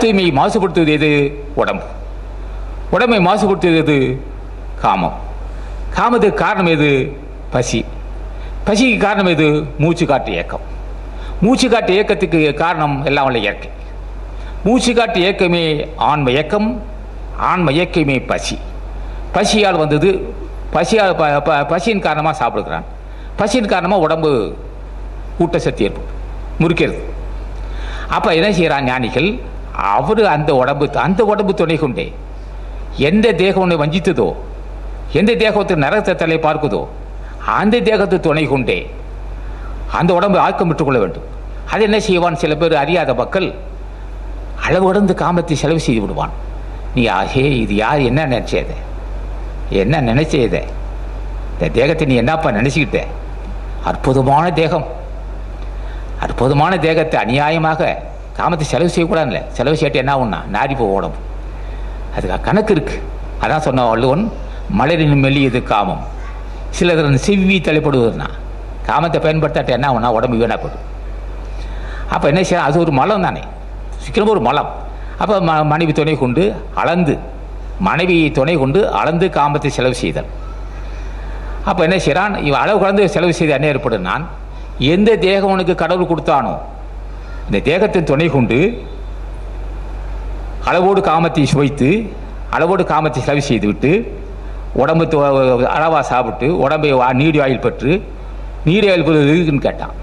தூய்மையை மாசுபடுத்துவது எது? உடம்பு. உடம்பை மாசுபடுத்துவது எது? காமம். காமத்துக்கு காரணம் எது? பசி. பசிக்கு காரணம் எது? மூச்சு காட்டு இயக்கம். மூச்சு காட்டு இயக்கத்துக்கு காரணம் எல்லாம் உள்ள இயற்கை. மூச்சு காட்டு இயக்கமே ஆன்ம இயக்கம் ஆன்ம இயக்கமே பசி. பசியால் வந்தது பசியால் பசியின் காரணமாக சாப்பிடுக்கிறான் பசியின் காரணமாக உடம்பு ஊட்டச்சத்து ஏற்படும். முறுக்கிறது அப்போ என்ன செய்கிறான் ஞானிகள்? அவர் அந்த உடம்பு அந்த உடம்பு துணை கொண்டே. எந்த தேகம் உன்னை வஞ்சித்ததோ எந்த தேகத்தை நரகத்தை தலை பார்க்குதோ அந்த தேகத்தை துணை கொண்டே அந்த உடம்பை ஆக்கமிட்டுக் கொள்ள வேண்டும். அது என்ன செய்வான்? சில பேர் அறியாத மக்கள் அளவு கடந்து காமத்தை செலவு செய்து விடுவான். நீ ஆகே இது யார்? என்ன நினைச்சத என்ன நினைச்சத இந்த தேகத்தை நீ என்னப்பா நினைச்சுக்கிட்ட? அற்புதமான தேகம். அற்புதமான தேகத்தை அநியாயமாக காமத்தை செலவு செய்யக்கூடாதுல்ல செலவு செய்யிட்டு என்ன ஆகும்னா நாரி போக உடம்பு அதுக்காக கணக்கு இருக்குது அதான் சொன்ன வள்ளுவன் மலரின் மெல்லியது காமம். சிலர் செவ்வி தலைப்படுவதுனா காமத்தை பயன்படுத்தாட்ட என்ன ஆகும்னா உடம்பு வீணாப்படும் அப்போ என்ன செய்யலாம் அது ஒரு மலம் தானே. சீக்கிரமாக ஒரு மலம். அப்போ ம மனைவி துணை கொண்டு அளந்து மனைவி துணை கொண்டு அளந்து காமத்தை செலவு செய்தல். அப்போ என்ன செய்கிறான் இவன் அளவு கலந்து செலவு செய்து என்ன ஏற்படும் நான் எந்த தேகம் உனக்கு கடவுள் கொடுத்தானோ இந்த தேகத்தின் துணை கொண்டு அளவோடு காமத்தை சுவைத்து அளவோடு காமத்தை செலவு செய்துவிட்டு உடம்பு அளவாக சாப்பிட்டு உடம்பை வா- நீடி ஆயில் பெற்று நீடி ஆயில் பெறுவது இருக்குன்னு கேட்டான்.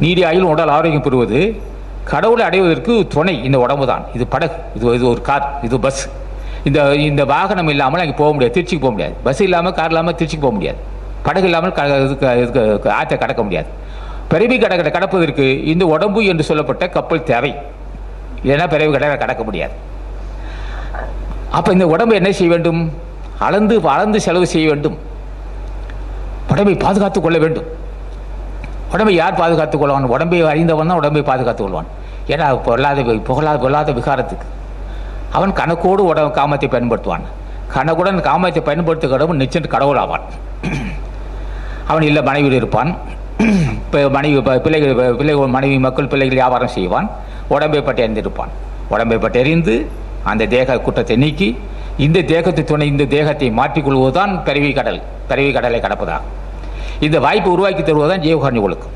நீடி ஆயில் உடல் ஆரோக்கியம் பெறுவது கடவுளை அடைவதற்கு துணை இந்த உடம்பு தான் இது படகு இது இது ஒரு கார் இது பஸ் இந்த இந்த வாகனம் இல்லாமல் அங்கே போக முடியாது திருச்சிக்கு போக முடியாது. பஸ் இல்லாமல் கார் இல்லாமல் திருச்சிக்கு போக முடியாது. படகு இல்லாமல் க இதுக்கு ஆற்றை கடக்க முடியாது. பிறவி கடக்க கடப்பதற்கு இந்த உடம்பு என்று சொல்லப்பட்ட கப்பல் தேவை. இல்லைன்னா பிறவி கடை கடக்க முடியாது. அப்போ இந்த உடம்பு என்ன செய்ய வேண்டும்? அளந்து அளந்து செலவு செய்ய வேண்டும். உடம்பை பாதுகாத்துக் கொள்ள வேண்டும். உடம்பை யார் பாதுகாத்துக் கொள்வான்? உடம்பை அறிந்தவன் தான் உடம்பை பாதுகாத்துக் கொள்வான். ஏன்னா பொருளாத புகழாத பொருளாத விகாரத்துக்கு. அவன் கணக்கோடு உடம்பு காமத்தை பயன்படுத்துவான். கணக்குடன் காமத்தை பயன்படுத்துகிறவன் நிச்சயம் கடவுள் ஆவான் அவன் இல்லை மனைவியில் இருப்பான். இப்போ மனைவி ப- பிள்ளைகள் பிள்ளைகள் மனைவி மக்கள் பிள்ளைகள் வியாபாரம் செய்வான். உடம்பை பட்டு அறிந்திருப்பான். உடம்பை பற்றி அந்த தேக குற்றத்தை நீக்கி இந்த தேகத்தை துணை இந்த தேகத்தை மாற்றிக்கொள்வதுதான் பிறவி கடல் பிறவி கடலை கடப்பதாகும். இந்த வாய்ப்பு உருவாக்கி தருவதுதான் ஜீவகாரணி ஒழுக்கம்